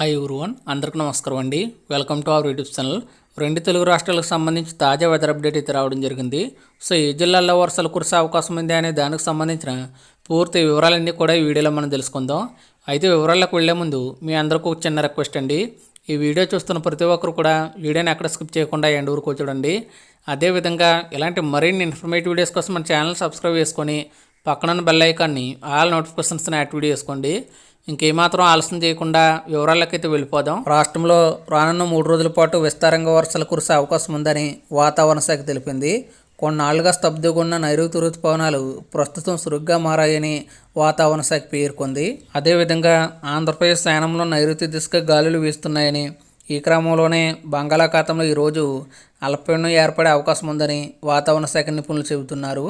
Hi one అందరికి నమస్కారం అండి. Welcome to our YouTube channel రెండు తెలుగు రాష్ట్రాలకు సంబంధించి తాజా వెదర్ అప్డేట్ అయితే రావడం జరిగింది. సో ఏ జిల్లాల్లో వర్షాలు కురిసే అవకాశం ఉంది అనే దానికి సంబంధించిన పూర్తి వివరాలన్నీ కూడా ఈ వీడియోలో మనం తెలుసుకుందాం. అయితే వివరాలకు వెళ్ళే ముందు మీ అందరికీ ఒక చిన్న రిక్వెస్ట్ అండి. ఈ వీడియో చూస్తున్న ప్రతి ఒక్కరు కూడా వీడియోని ఎక్కడ స్కిప్ చేయకుండా ఎండ్ వరకు చూడండి. అదేవిధంగా ఇలాంటి మరిన్ని ఇన్ఫర్మేటివ్ వీడియోస్ కోసం మన ఛానల్ సబ్స్క్రైబ్ చేసుకొని పక్కన బెల్ ఐకాన్ని ఆల్ నోటిఫికేషన్స్ని యాక్టివేట్ చేసుకోండి. ఇంకేమాత్రం ఆలస్యం చేయకుండా వివరాలకైతే వెళ్ళిపోదాం. రాష్ట్రంలో రానున్న మూడు రోజుల పాటు విస్తారంగా వర్షాలు కురిసే అవకాశం ఉందని వాతావరణ శాఖ తెలిపింది. కొన్నాళ్ళుగా స్తబ్దుగా ఉన్న నైరుతి ఋతుపవనాలు ప్రస్తుతం సురుగ్గా మారాయని వాతావరణ శాఖ పేర్కొంది. అదేవిధంగా ఆంధ్రప్రదేశ్ యానంలో నైరుతి దిశగా గాలులు వీస్తున్నాయని ఈ క్రమంలోనే బంగాళాఖాతంలో ఈరోజు అల్పపీడనం ఏర్పడే అవకాశం ఉందని వాతావరణ శాఖ నిపుణులు చెబుతున్నారు.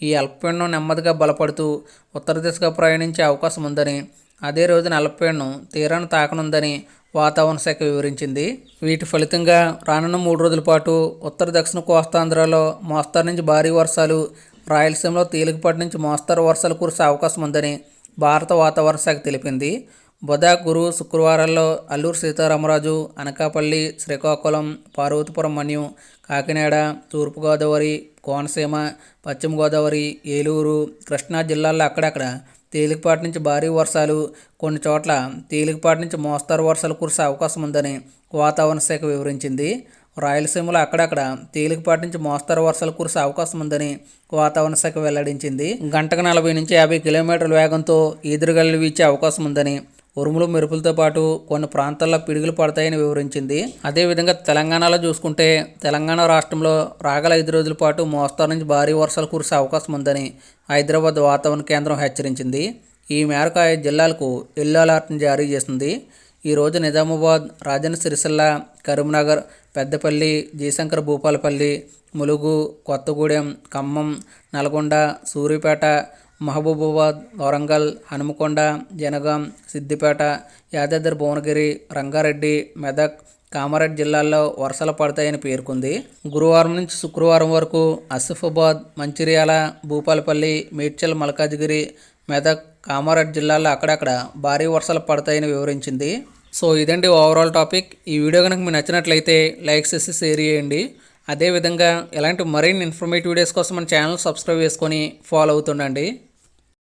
ఈ అల్పపీడనం నెమ్మదిగా బలపడుతూ ఉత్తర దిశగా ప్రయాణించే అవకాశం ఉందని అదే రోజున అల్పపీడనం తీరాన్ని తాకనుందని వాతావరణ శాఖ వివరించింది. వీటి ఫలితంగా రానున్న మూడు రోజుల పాటు ఉత్తర దక్షిణ కోస్తాంధ్రలో మోస్తారు నుంచి భారీ వర్షాలు రాయలసీమలో తేలికపాటి నుంచి మోస్తరు వర్షాలు కురిసే అవకాశం ఉందని భారత వాతావరణ శాఖ తెలిపింది. బుధ గురు శుక్రవారాల్లో అల్లూరు సీతారామరాజు అనకాపల్లి శ్రీకాకుళం పార్వతీపురం మన్యం కాకినాడ తూర్పుగోదావరి కోనసీమ పశ్చిమ గోదావరి ఏలూరు కృష్ణా జిల్లాల్లో అక్కడక్కడ తేలికపాటి నుంచి భారీ వర్షాలు కొన్ని చోట్ల తేలికపాటి నుంచి మోస్తరు వర్షాలు కురిసే అవకాశం ఉందని వాతావరణ శాఖ వివరించింది. రాయలసీమలో అక్కడక్కడ తేలికపాటి నుంచి మోస్తరు వర్షాలు కురిసే అవకాశం ఉందని వాతావరణ శాఖ వెల్లడించింది. గంటకు నలభై నుంచి యాభై కిలోమీటర్ల వేగంతో ఎదురుగల్లు వీచే అవకాశం ఉందని ఉరుములు మెరుపులతో పాటు కొన్ని ప్రాంతాల్లో పిడుగులు పడతాయని వివరించింది. అదేవిధంగా తెలంగాణలో చూసుకుంటే తెలంగాణ రాష్ట్రంలో రాగల ఐదు రోజుల పాటు మోస్తరు నుంచి భారీ వర్షాలు కురిసే అవకాశం ఉందని హైదరాబాద్ వాతావరణ కేంద్రం హెచ్చరించింది. ఈ మేరకు ఆయా జిల్లాలకు ఎల్లో అలర్ట్ని జారీ చేసింది. ఈరోజు నిజామాబాద్ రాజన్న సిరిసిల్ల కరీంనగర్ పెద్దపల్లి జయశంకర్ భూపాలపల్లి ములుగు కొత్తగూడెం ఖమ్మం నల్గొండ సూర్యాపేట మహబూబాబాద్ వరంగల్ హనుమకొండ జనగాం సిద్దిపేట యాదాద్రి భువనగిరి రంగారెడ్డి మెదక్ కామారెడ్డి జిల్లాల్లో వర్షాలు పడతాయని పేర్కొంది. గురువారం నుంచి శుక్రవారం వరకు ఆసిఫాబాద్ మంచిర్యాల భూపాలపల్లి మేడ్చల్ మల్కాజ్గిరి మెదక్ కామారెడ్డి జిల్లాల్లో అక్కడక్కడ భారీ వర్షాలు పడతాయని వివరించింది. సో ఇదండి ఓవరాల్ టాపిక్ ఈ వీడియో కనుక మీకు నచ్చినట్లయితే లైక్ చేసి షేర్ చేయండి. అదేవిధంగా ఇలాంటి మరిన్ని ఇన్ఫర్మేటివ్ వీడియోస్ కోసం మన ఛానల్ సబ్స్క్రైబ్ చేసుకొని ఫాలో అవుతుండండి.